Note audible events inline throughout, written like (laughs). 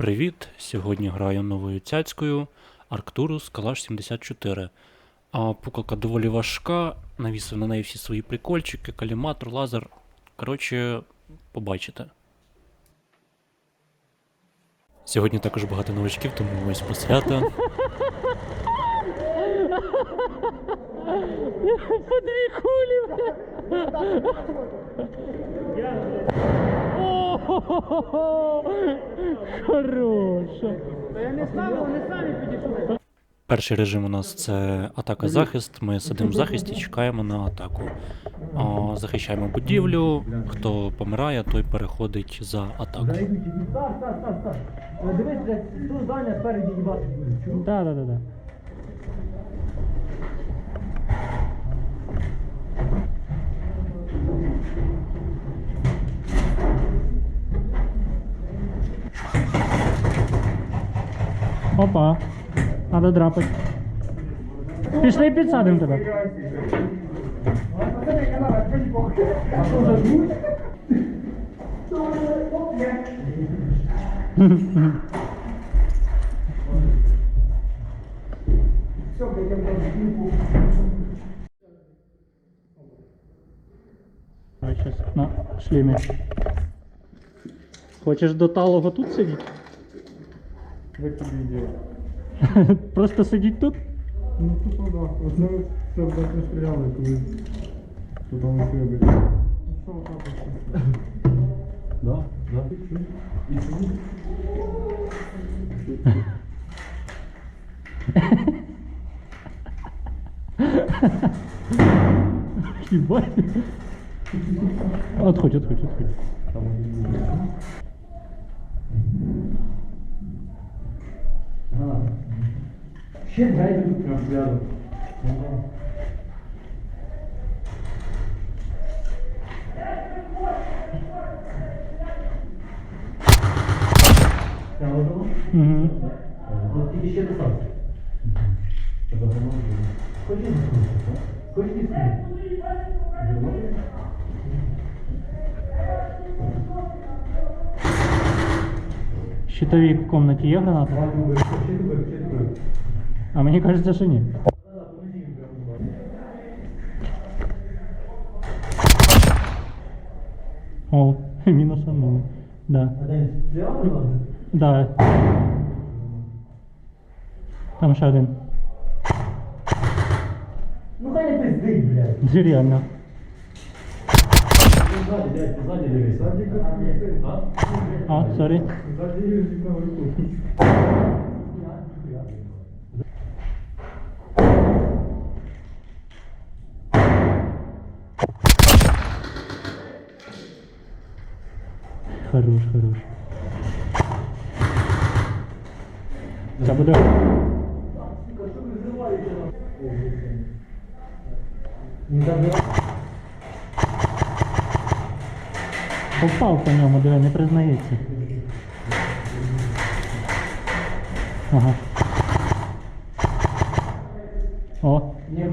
Привіт! Сьогодні граю новою цяцькою Arcturus Kalash 74. А пукалка доволі важка, навісив на неї всі свої прикольчики, каліматор, лазер. Коротше, побачите. Сьогодні також багато новачків, тому ось посвята. По дві кулі. Хороша. Перший режим у нас це атака-захист. Ми сидимо в захисті, чекаємо на атаку. Захищаємо будівлю. Хто помирає, той переходить за атаку. Дивись, тут здання спереді їбати Опа. Надо драпать. Пішли підсадимо тебе. Щас на шлемі. Хочеш до талого тут сидіти? Як тобі ідея? (laughs) Просто сидіть тут? Ну тупо да. Оце це вже не стріляли, коли туди. Ну що так? (laughs) Да, да. І чому? Ебать. Отходь, отходь, отходь. Ще двері тут прям рядом. Угу. От тільки ще достатньо. Ходіть. Ходіть. Щитовик в комнаті є граната? А мені кажеться, що ні. О, (laughs) мінусанули. Да. А де? Зліва була? Да. Там ще один. Ну хай не пиздить, блядь. Реально. Ззаді, блядь, ти ззаді дивись. Ззаді А? А, сорі. Хорош, хорош. Це буде. Попав по ньому, диви, не признається. Ага. О, Не (laughs)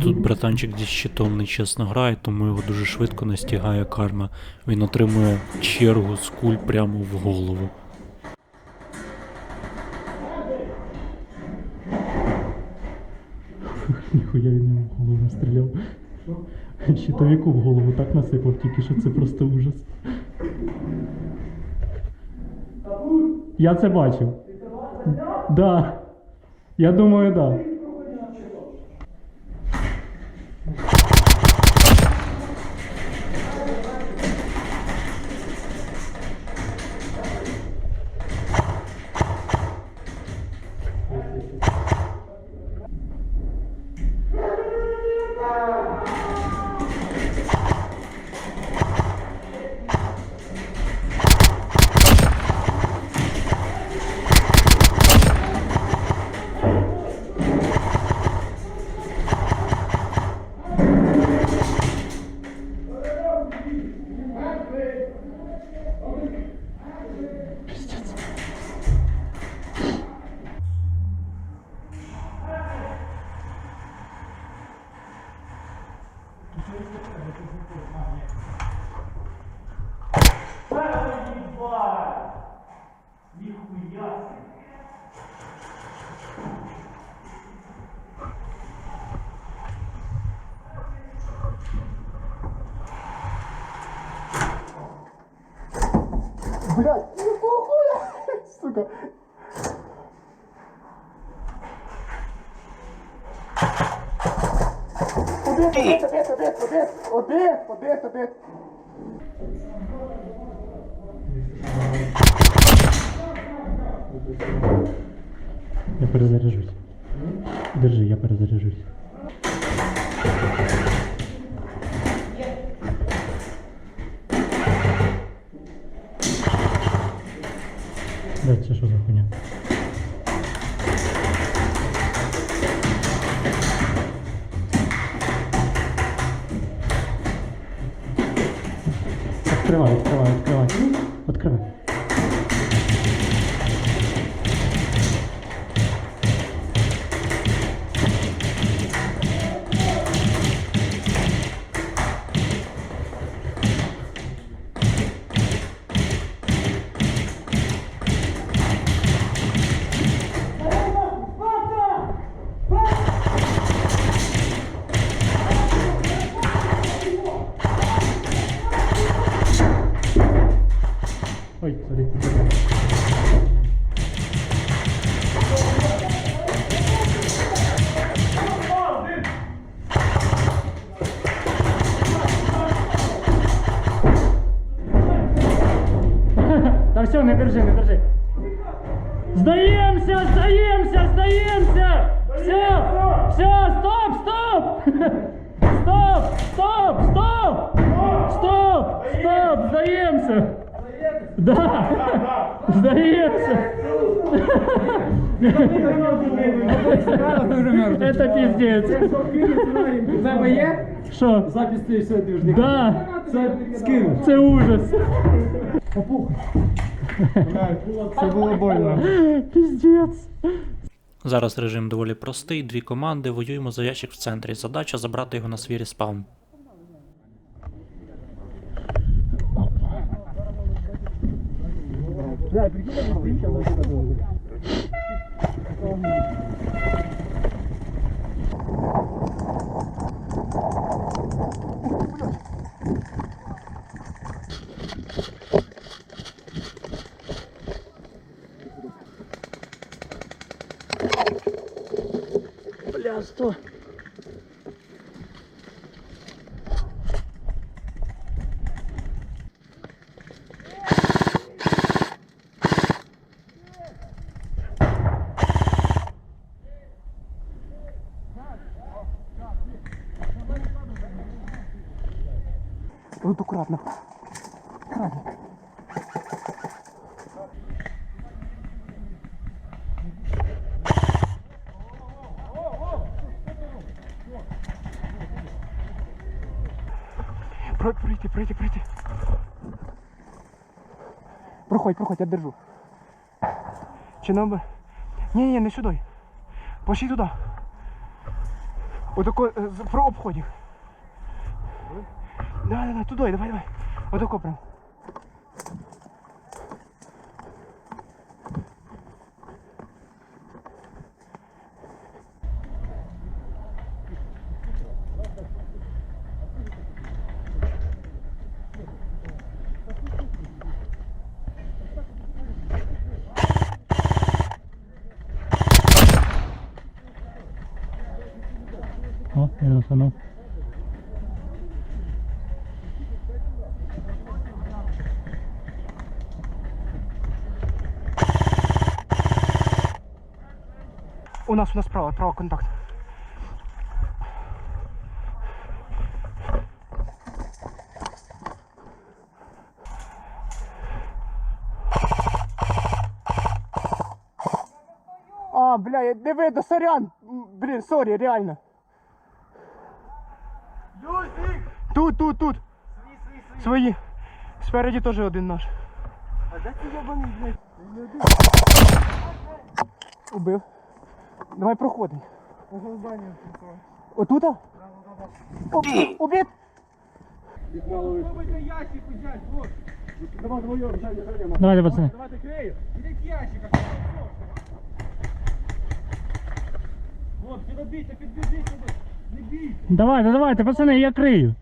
тут братанчик зі щитом нечесно грає, тому його дуже швидко настигає карма. Він отримує чергу з куль прямо в голову. (laughs) ніхуя він йому в голову настріляв. (laughs) Щитовику в голову так насипав, тільки що це просто ужас. Я це бачив. Да. Я думаю, да. Обід. Я перезаряжусь. Держи, я перезаряжусь. Да, це що за хуйня? Открывай, открывай, открывай. Открывай. Ой, сорі. Та (laughs) Это пиздец. У тебе є Що? запис цієї сьогодні? Да, Це скину. це ужас. (laughs) Це було больно. Пиздец. Зараз режим доволі простий, дві команди, воюємо за ящик в центрі. Задача забрати його на свій респаун. Бля, сто. Тут аккуратно. Про- Пройти, пройти, пройти. Проходь, проходь, я держу. Чи нам. Ні, ні, не сюди. Пошли туди. Отако, е, про обходів. Да, да, да, туди, давай, давай. Отако прям. О, мінус воно. У нас, у нас справа, справа контакт. А, бля, я не сорян. Блін, сорі, реально. Тут, тут, тут. Свої. Спереді теж один наш. А де ти ябаний, блядь? Убив. Давай проходимо. Отута? Об- Убит! Давайте, пацани. Хлопці, не бійте, підбіжіть. Не бійте. Давайте, давайте, пацани, я крию.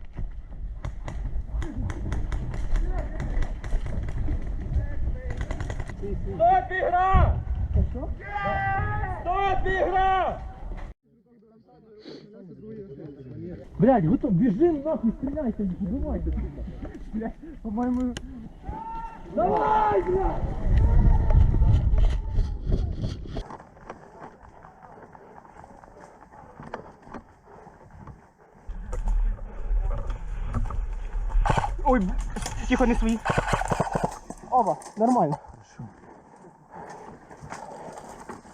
Стоп, ігра! Стоп, ігра! Блядь, готов, біжим нахуй, стріляйте, їх, убивайте. Блядь, по-моєму... Давай, блядь! Ой, тихо, не свої. Оба, нормально.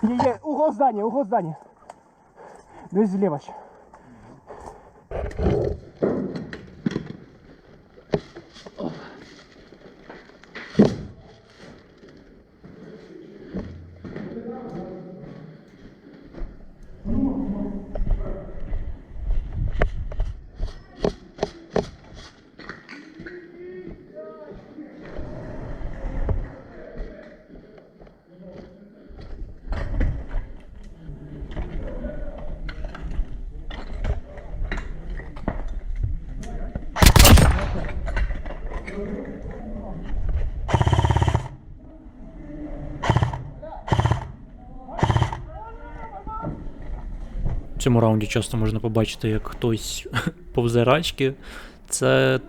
Є, є, угол здання, угол здання. Десь зліва ще. Цьому раунді часто можна побачити, як хтось (laughs) повзе рачки. Це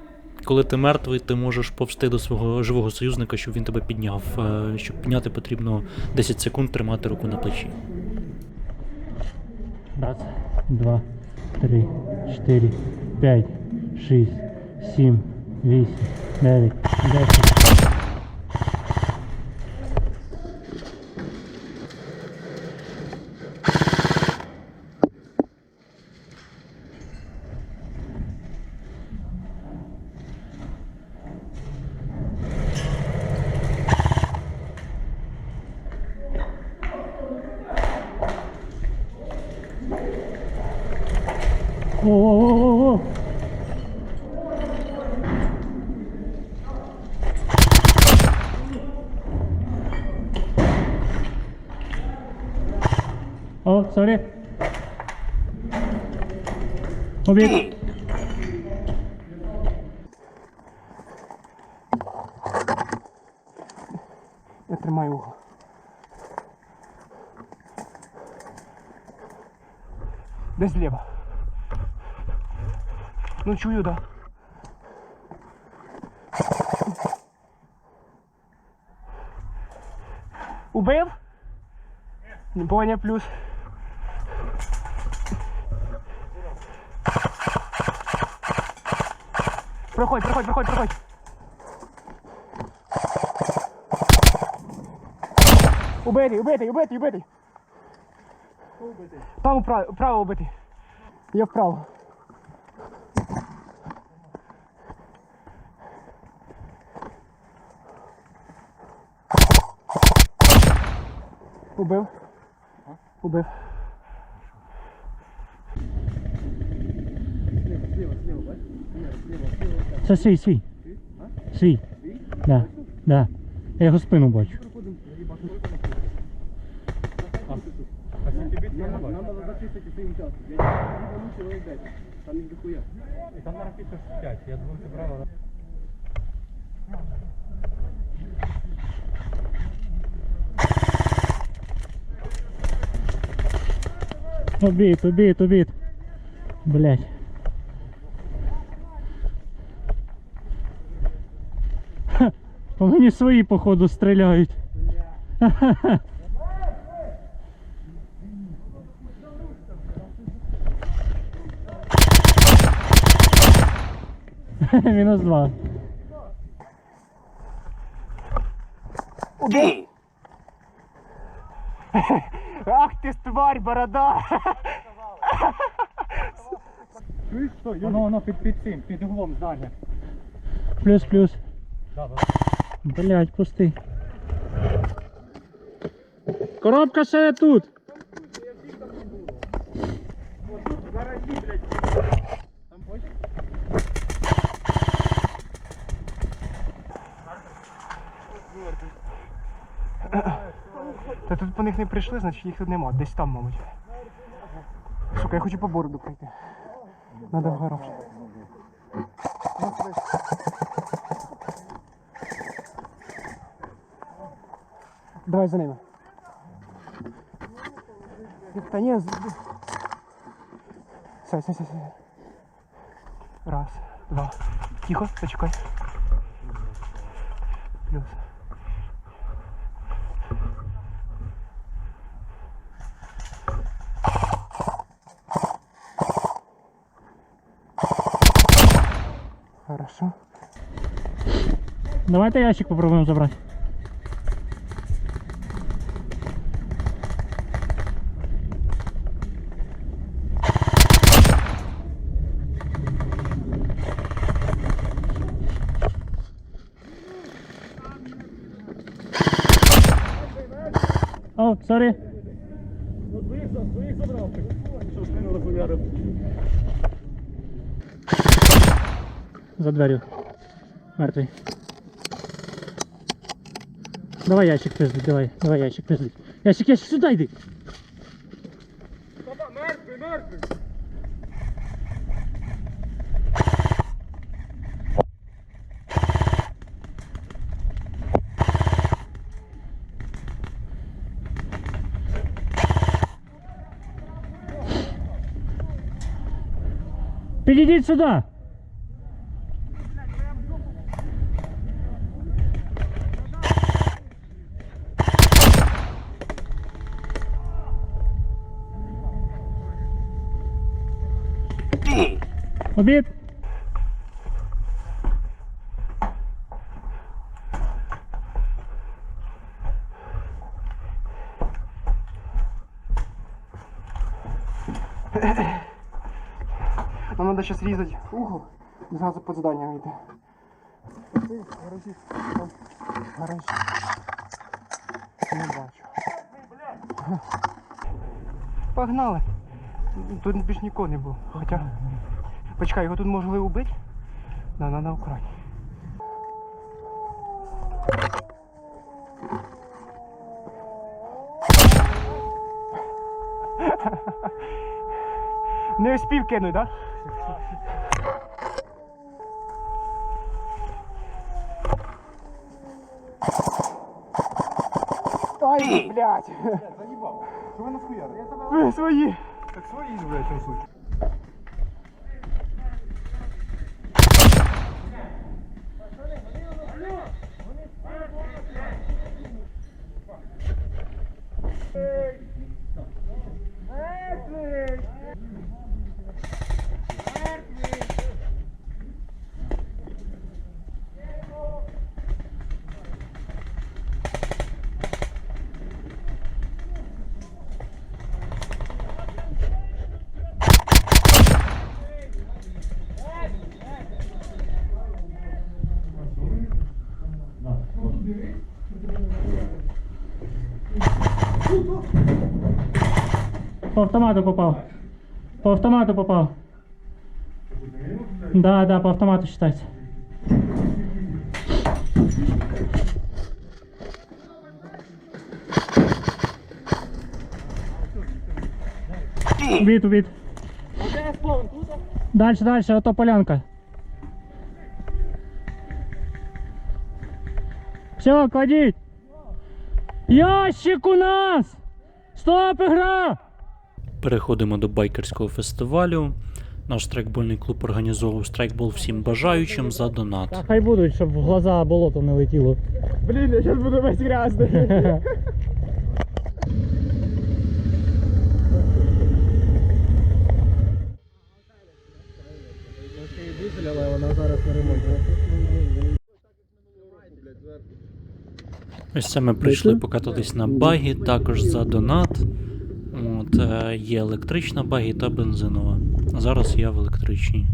коли ти мертвий, ти можеш повсти до свого живого союзника, щоб він тебе підняв. Е, Щоб підняти, потрібно 10 секунд тримати руку на плечі. Раз, два, три, чотири, п'ять, шість, сім, вісім, дев'ять, десять. О, sorry. Обід. Я тримаю угол. Десь зліва. Ну чую, да. Убив? Не понял, плюс. Проходь, проходь, проходь, проходь. Убитий, убитий, убитий, убитий. Там вправо, вправо убитий. Я вправо. Убив. Убив. Це свій, свій. Свій. Да, да. Я його спину бачу. Обід, обід, обід. Блять. По мені свої, походу, стріляють. (laughs) Мінус два. (laughs) Ах ти тварь, борода! Воно, воно під, під цим, під углом здання. Плюс, плюс. Блять, пустий. Коробка ще тут. Та тут по них не прийшли, значить їх тут нема. Десь там, мабуть. Сука, я хочу по бороду пройти. Надо в гараж. Давай за ними. Та ні, Сядь, сядь, сядь. Раз, два. Тихо, почекай. Плюс. Хорошо. Давайте ящик попробуємо забрати. О, сорі. За дверью. Мертвий. Давай ящик пизди, давай, давай ящик пизди. Ящик, ящик, сюда йди. Мертвий, мертвий. Підійдіть сюди. Обід. Надо різати угол зразу під зданням йти. Оцей гаражі. там Гаражі. Не бачу. Погнали. Тут більш нікого не було. Хоча. Почекай, його тут могли убити? Да, надо украти. Не успів кинуть, так? Да? Ай, блядь! Заїбав. Що ви? Ви свої! Так свої, блядь, чим суть? По автомату попал. По автомату попал. Да, да, по автомату считается. Убит, убит. Дальше, дальше, а то полянка. Все, кладіть. Ящик у нас! Стоп, ігра! Переходимо до байкерського фестивалю. Наш страйкбольний клуб організовував страйкбол всім бажаючим за донат. Хай будуть, щоб в глаза болото не летіло. Блін, я зараз буду весь грязний. але вона зараз на ремонті. Ось це ми прийшли покататись на багі, також за донат. Е, є електрична багі та бензинова. Зараз я в електричній.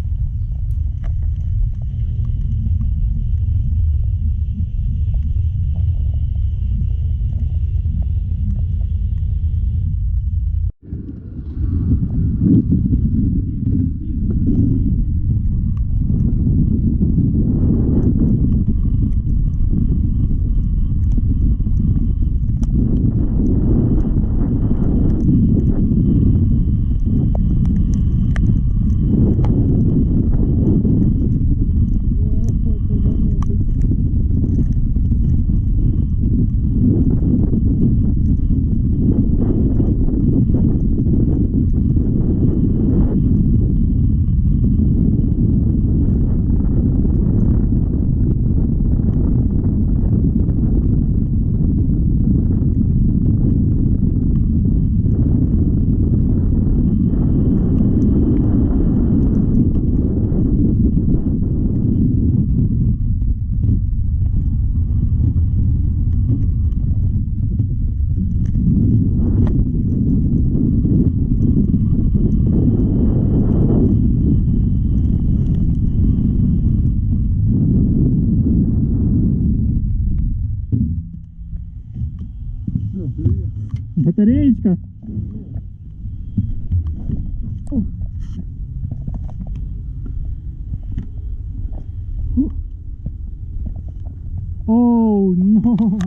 Оу, но.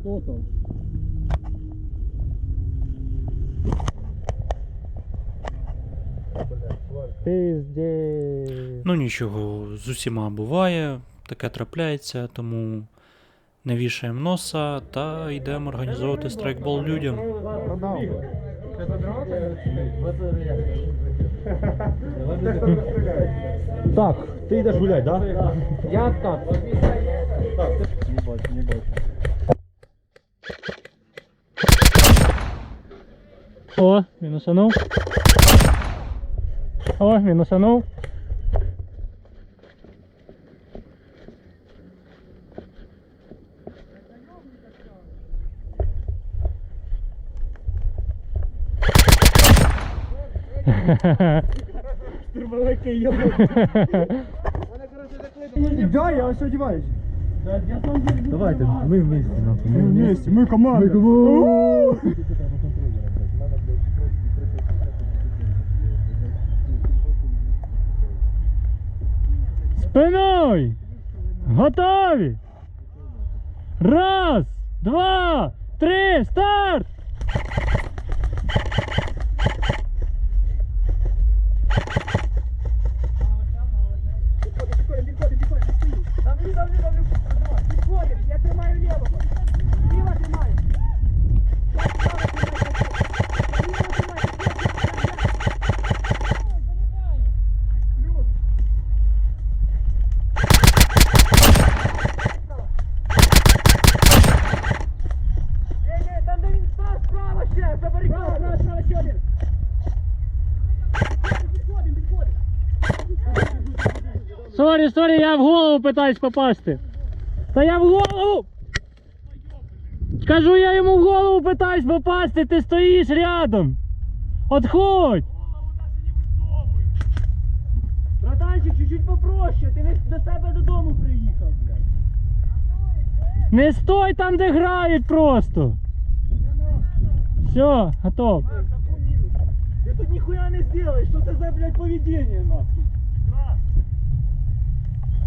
Хто там? Ну нічого, з усіма буває, таке трапляється, тому не вішаємо носа та йдемо організовувати страйкбол людям. Продав. Так, ти йдеш гулять, так? Да? Я так. Не бачу, не бачу. О, мінусанув. О, мінусанув. Да, я ось одіваюсь. Давайте, ми вместе, нахуй. Ми вместе, ми команда. Спиною! Готові! Раз, два, три, старт! Сорі, я в голову питаюсь попасти. Та я в голову! Кажу, я йому в голову питаюсь попасти, ти стоїш рядом. Отходь! Братанчик, чуть-чуть попроще, ти не до себе додому приїхав, блядь. Не стой там, де грають просто. Все, готов. Ти тут ніхуя не зробиш, що це за, блядь, поведіння, нахуй?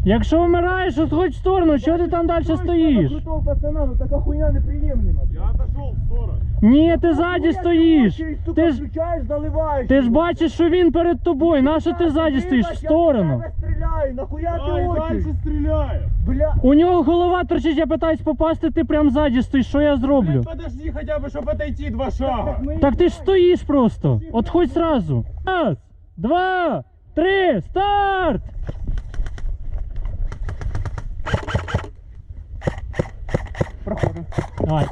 Якщо вмираєш, отходь в сторону, що ти там далі стоїш? Крутого пацана, ну така хуйня неприємна. Я отошел в сторону. Ні, ти ззаді стоїш. Ти ж, включаєш, заливаєш. ти ж бачиш, що він перед тобою. Нащо ти ззаді стоїш в сторону? Я в тебе стріляю, нахуя ти Ай, очі? дальше стреляю. Бля, У нього голова торчить, я питаюсь попасти, ти прям ззаді стоїш, що я зроблю? Блин, подожди хотя бы, чтобы отойти два шага. Так ти ж стоїш просто. Отходь сразу. Раз, два, три, старт! Проходимо. Давай.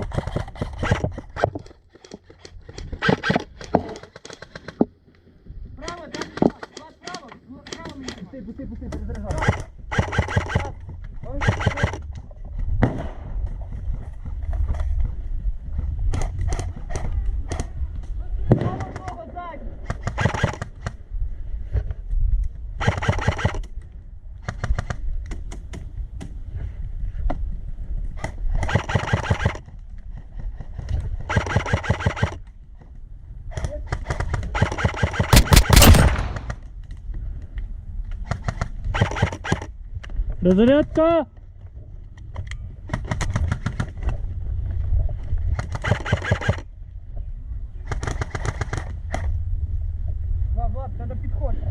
Пусти, пусти, пусти, перезаряджай. Розрядка! Влад, Влад, треба підходити.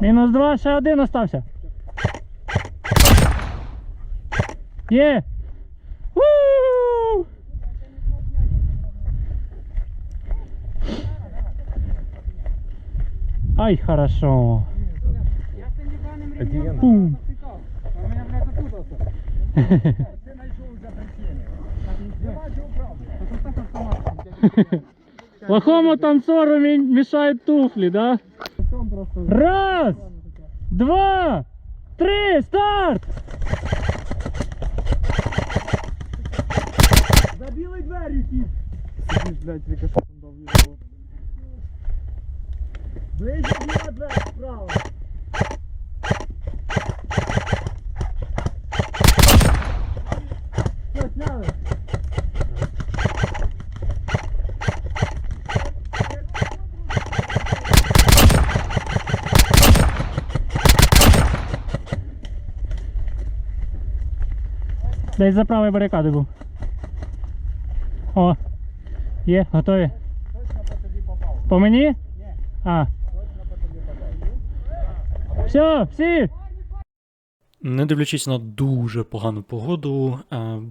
Мінус два, ще один остався. Є! Ай, хорошо. Пум. У мене, блядь, запутався. Ти знайшов вже причини. Я бачив правду. Плохому танцору мешают туфли, да? Раз, два, три, старт! Сидиш, блядь, рикошетом дав його. Ближче вліво, блядь, справа. Все, сняли. Десь за правої барикади був. О, є, готові. По мені? Ні. А. Все, всі! Не дивлячись на дуже погану погоду,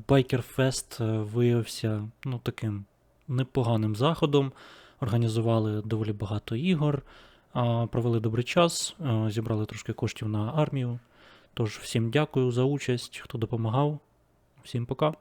Байкерфест виявився ну, таким непоганим заходом. Організували доволі багато ігор, провели добрий час, е, зібрали трошки коштів на армію. Тож всім дякую за участь, хто допомагав. Всім пока.